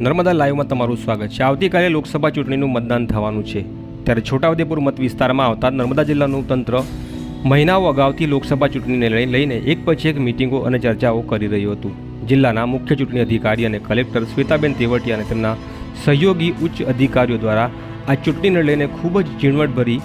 નર્મદા લાઈવમાં તમારું સ્વાગત છે. આવતીકાલે લોકસભા ચૂંટણીનું મતદાન થવાનું છે. ત્યારે છોટાઉદેપુર મત વિસ્તારમાં આવતા નર્મદા જિલ્લાનું તંત્ર મહિનાઓ અગાઉથી લોકસભા ચૂંટણીને લઈ- લઈને એક પછી એક મિટિંગો અને ચર્ચાઓ કરી રહ્યું હતું. જિલ્લાના મુખ્ય ચૂંટણી અધિકારી અને કલેક્ટર શ્વેતાબેન તેવટિયા અને તેમના સહયોગી ઉચ્ચ અધિકારીઓ દ્વારા આ ચૂંટણીને લઈને ખૂબ જ ઝીણવટભરી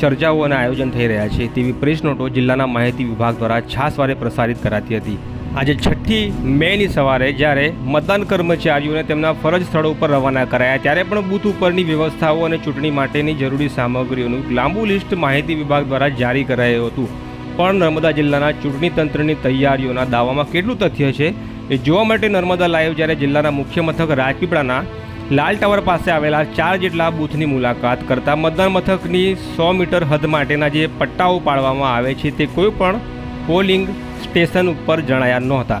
ચર્ચાઓ અને આયોજન થઈ રહ્યા છે તેવી પ્રેસ નોટો જિલ્લાના માહિતી વિભાગ દ્વારા છાસવારે પ્રસારિત કરાતી હતી. આજે છઠ્ઠી મેની સવારે જ્યારે મતદાન કર્મચારીઓને તેમના ફરજ સ્થળો ઉપર રવાના કરાયા, ત્યારે પણ બૂથ ઉપરની વ્યવસ્થાઓ અને ચૂંટણી માટેની જરૂરી સામગ્રીઓનું લાંબુ લિસ્ટ માહિતી વિભાગ દ્વારા જારી કરાયું હતું. પણ નર્મદા જિલ્લાના ચૂંટણી તંત્રની તૈયારીઓના દાવામાં કેટલું તથ્ય છે એ જોવા માટે નર્મદા લાઈવ જ્યારે જિલ્લાના મુખ્ય મથક રાજપીપળાના લાલ ટાવર પાસે આવેલા ચાર જેટલા બૂથની મુલાકાત કરતા મતદાન મથકની સો મીટર હદ માટેના જે પટ્ટાઓ પાડવામાં આવે છે તે કોઈ પણ પોલિંગ સ્ટેશન ઉપર જણાયા નહોતા.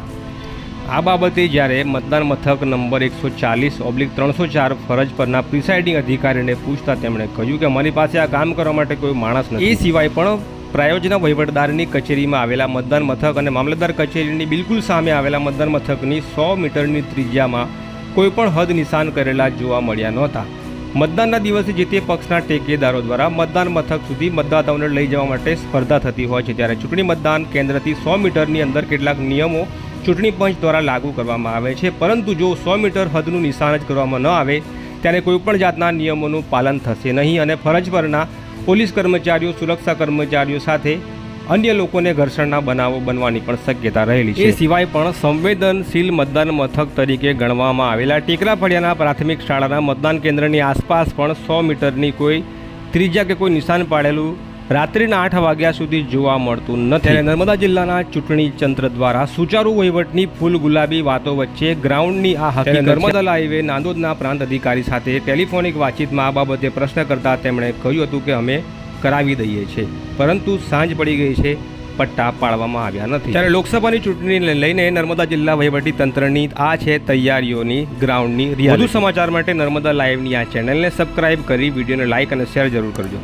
આ બાબતે જ્યારે મતદાન મથક નંબર એકસો ચાલીસ ઓબ્લિક ત્રણસો ચાર ફરજ પરના પ્રિસાઇડિંગ અધિકારીને પૂછતા તેમણે કહ્યું કે અમારી પાસે આ કામ કરવા માટે કોઈ માણસ નથી. એ સિવાય પણ પ્રાયોજના વહીવટદારની કચેરીમાં આવેલા મતદાન મથક અને મામલતદાર કચેરીની બિલકુલ સામે આવેલા મતદાન મથકની સો મીટરની ત્રિજ્યામાં કોઈપણ હદ નિશાન કરેલા જોવા મળ્યા નહોતા. મતદાનના દિવસે જે તે પક્ષના ટેકેદારો દ્વારા મતદાન મથક સુધી મતદાતાઓને લઈ જવા માટે સ્પર્ધા થતી હોય છે. ત્યારે ચૂંટણી મતદાન કેન્દ્રથી સો મીટરની અંદર કેટલાક નિયમો ચૂંટણી પંચ દ્વારા લાગુ કરવામાં આવે છે. પરંતુ જો સો મીટર હદનું નિશાન જ કરવામાં ન આવે, ત્યારે કોઈપણ જાતના નિયમોનું પાલન થશે નહીં અને ફરજ પરના પોલીસ કર્મચારીઓ, સુરક્ષા કર્મચારીઓ સાથે અન્ય લોકોને ઘર્ષણના બનાવો બનવાની પણ શક્યતા રહેલી છે. એ સિવાય પણ સંવેદનશીલ મતદાન મથક તરીકે ગણવામાં આવેલા ટેકરાફળિયાના પ્રાથમિક શાળાના મતદાન કેન્દ્રની આસપાસ પણ સો મીટરની કોઈ ત્રીજા કે કોઈ નિશાન પાડેલું રાત્રિના આઠ વાગ્યા સુધી જોવા મળતું નથી. નર્મદા જિલ્લાના ચૂંટણી તંત્ર દ્વારા સુચારુ વહીવટની ફૂલ ગુલાબી વાતો વચ્ચે ગ્રાઉન્ડની આ હકીકત નર્મદા લાઈવે નાંદોદના પ્રાંત અધિકારી સાથે ટેલિફોનિક વાતચીતમાં આ બાબતે પ્રશ્ન કરતા તેમણે કહ્યું હતું કે અમે કરાવી દઈએ છીએ પરંતુ સાંજ પડી ગઈ છે પટ્ટા પાડવામાં આવ્યા નથી. ત્યારે લોકસભાની ચૂંટણીને લઈને નર્મદા જિલ્લા વહીવટી તંત્રની આ છે તૈયારીઓની ગ્રાઉન્ડની વધુ સમાચાર માટે નર્મદા લાઈવની આ ચેનલને સબસ્ક્રાઇબ કરી વિડીયોને લાઇક અને શેર જરૂર કરજો.